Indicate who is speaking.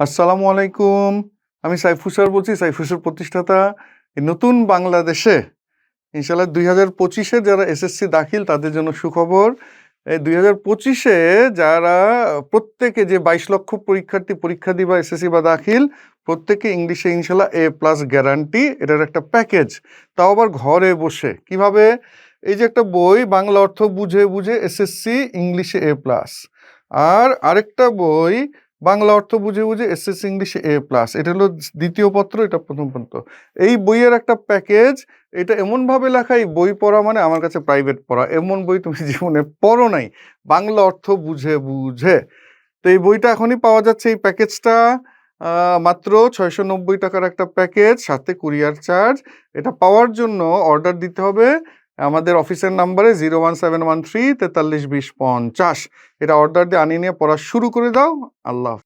Speaker 1: আসসালামু আলাইকুম। আমি সাইফুসার বলছি সাইফুসের প্রতিষ্ঠাতা। নতুন বাংলাদেশে ইনশাল্লাহ দুই হাজার পঁচিশে যারা এসএসসি দাখিল, তাদের জন্য সুখবর। এই দুই হাজার পঁচিশে যারা প্রত্যেকে যে বাইশ লক্ষ পরীক্ষার্থী, পরীক্ষা দিবা, এসএসসি বা দাখিল, প্রত্যেকে ইংলিশে ইনশাল্লাহ এ প্লাস গ্যারান্টি, এটার একটা প্যাকেজ। তাও আবার ঘরে বসে। কীভাবে? এই যে একটা বই, বাংলা অর্থ বুঝে বুঝে এসএসসি, ইংলিশে এ প্লাস। আর আরেকটা বই বাংলা অর্থ বুঝে বুঝে এসএসসি ইংলিশে এ প্লাস এটা হলো দ্বিতীয় পত্র, এটা প্রথম পত্র। এই বইয়ের একটা প্যাকেজ এটা এমনভাবে লেখা, এই বই পড়া মানে আমার কাছে প্রাইভেট পড়া। এমন বই তুমি জীবনে পড়ো নাই। বাংলা অর্থ বুঝে বুঝে। তো এই বইটা এখনই পাওয়া যাচ্ছে। এই প্যাকেজটা মাত্র ছয়শো নব্বই টাকার একটা প্যাকেজ সাথে কুরিয়ার চার্জ এটা পাওয়ার জন্য অর্ডার দিতে হবে আমাদের অফিসের নাম্বারে zero one seven one three তেতাল্লিশ বিশ পঞ্চাশ এটা অর্ডার দিয়ে আনিয়ে নিয়ে পড়া শুরু করে দাও আল্লাহ।